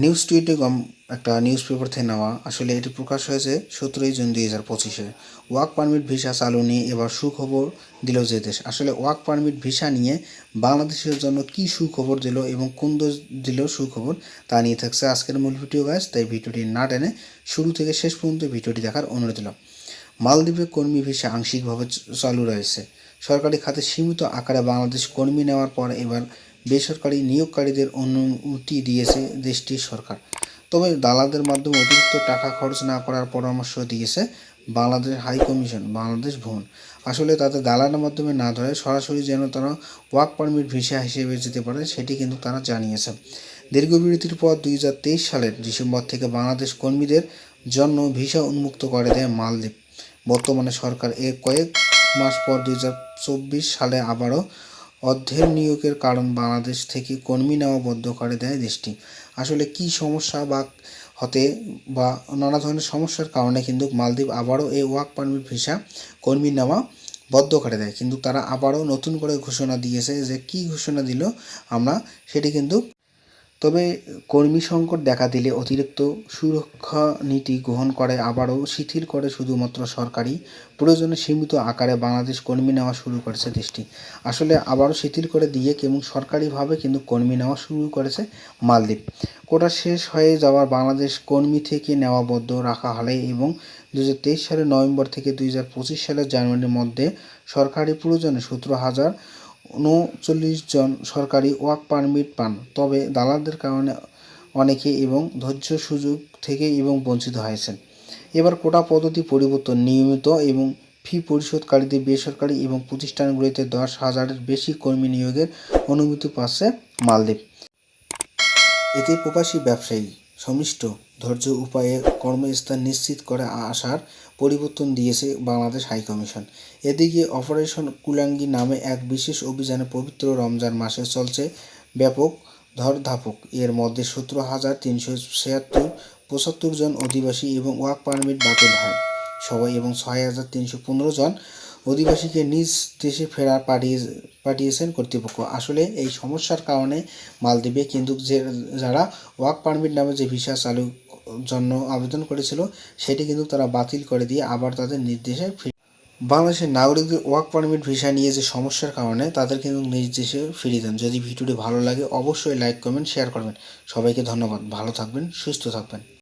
News টুইটে গম একটা নিউজ পেপার থেকে নেওয়া। আসলে এটি প্রকাশ হয়েছে সতেরোই জুন দুই হাজার পঁচিশে। ওয়ার্ক পারমিট ভিসা চালু নিয়ে এবার সুখবর দিল যে দেশ। আসলে ওয়ার্ক পারমিট ভিসা নিয়ে বাংলাদেশের জন্য কি সুখবর দিল এবং কোন দেশ দিল সুখবর, তা নিয়ে থাকছে আজকের মূল ভিডিও গাছ তাই ভিডিওটি না টেনে শুরু থেকে শেষ পর্যন্ত ভিডিওটি দেখার অনুরোধ দিলাম মালদ্বীপে কর্মী ভিসা আংশিকভাবে চালু রয়েছে। সরকারি খাতে সীমিত আকারে বাংলাদেশ কর্মী নেওয়ার পর এবার বেসরকারি নিয়োগকারীদের অনুমতি দিয়েছে দেশটির সরকার। তবে দালালদের মাধ্যমে অতিরিক্ত টাকা খরচ না করার পরামর্শ দিয়েছে বাংলাদেশ হাই কমিশন, বাংলাদেশ ভবন। আসলে তাদের দালালের মাধ্যমে না ধরে সরাসরি যেন তারা ওয়ার্ক পারমিট ভিসা হিসেবে যেতে পারে, সেটি কিন্তু তারা জানিয়েছে। দীর্ঘ বিরতির পর দুই হাজার তেইশ সালের ডিসেম্বর থেকে বাংলাদেশ কর্মীদের জন্য ভিসা উন্মুক্ত করে দেয় মালদ্বীপ। বর্তমানে সরকার এর কয়েক মাস পর দুই হাজার চব্বিশ সালে আবারও অর্ধের নিয়োগের কারণ বাংলাদেশ থেকে কর্মী নেওয়া বন্ধ করে দেয় দেশটি। আসলে কি সমস্যা বা হতে বা নানা ধরনের সমস্যার কারণে কিন্তু মালদ্বীপ আবারও এই ওয়ার্ক পারমিট ভিসা কর্মী নেওয়া বদ্ধ করে দেয়। কিন্তু তারা আবারও নতুন করে ঘোষণা দিয়েছে যে কি ঘোষণা দিল আমরা সেটি কিন্তু তবে কর্মী সংকট দেখা দিলে অতিরিক্ত সুরক্ষা নীতি গ্রহণ করে আবারও শিথিল করে শুধুমাত্র সরকারি প্রয়োজনে সীমিত আকারে বাংলাদেশ কর্মী নেওয়া শুরু করেছে দেশটি। আসলে আবারও শিথিল করে দিয়ে এবং সরকারিভাবে কিন্তু কর্মী নেওয়া শুরু করেছে মালদ্বীপ। কোটা শেষ হয়ে যাওয়ার বাংলাদেশ কর্মী থেকে নেওয়া বদ্ধ রাখা হলে এবং দু হাজার তেইশ সালের নভেম্বর থেকে দুই হাজার পঁচিশ সালের জানুয়ারির মধ্যে সরকারি প্রয়োজনে সতেরো হাজার উনচল্লিশ জন সরকারি ওয়ার্ক পারমিট পান, তবে দালালদের কারণে অনেকে এবং ধৈর্য সুযোগ থেকে এবং বঞ্চিত হয়েছেন। এবার কোটা পদ্ধতি পরিবর্তন, নিয়মিত এবং ফি পরিশোধকারীদের বেসরকারি এবং প্রতিষ্ঠানগুলিতে দশ হাজারের বেশি কর্মী নিয়োগের অনুমতি পাচ্ছে মালদ্বীপ। এতে প্রবাসী ব্যবসায়ী সমিষ্ট ধৈর্য উপায়ে কর্মস্থান নিশ্চিত করে আসার পরিবর্তন দিয়েছে বাংলাদেশ হাইকমিশন এদিকে অপারেশন কুলাঙ্গি নামে এক বিশেষ অভিযানে পবিত্র রমজান মাসে চলছে ব্যাপক ধরধাপক। এর মধ্যে সতেরো হাজার তিনশো ছিয়াত্তর, পঁচাত্তর জন অধিবাসী এবং ওয়ার্ক পারমিট বাতিল হয়। সবাই এবং ছয় হাজার তিনশো পনেরো জন অধিবাসীকে নিজ দেশে ফেরা পাঠিয়ে, পাঠিয়েছেন কর্তৃপক্ষ। আসলে এই সমস্যার কারণে মালদ্বীপে কিন্তু যে, যারা ওয়ার্ক পারমিট নামে যে ভিসা চালু, জন্য আবেদন করেছিল, সেটি কিন্তু তারা বাতিল করে দিয়ে আবার তাদের নির্দেশে বাংলাদেশের নাগরিকদের ওয়ার্ক পারমিট ভিসা নিয়ে যে সমস্যার কারণে তাদের কিন্তু নিজ দেশে ফিরিয়ে দেন। যদি ভিডিওটি ভালো লাগে, অবশ্যই লাইক, কমেন্ট, শেয়ার করবেন। সবাইকে ধন্যবাদ। ভালো থাকবেন, সুস্থ থাকবেন।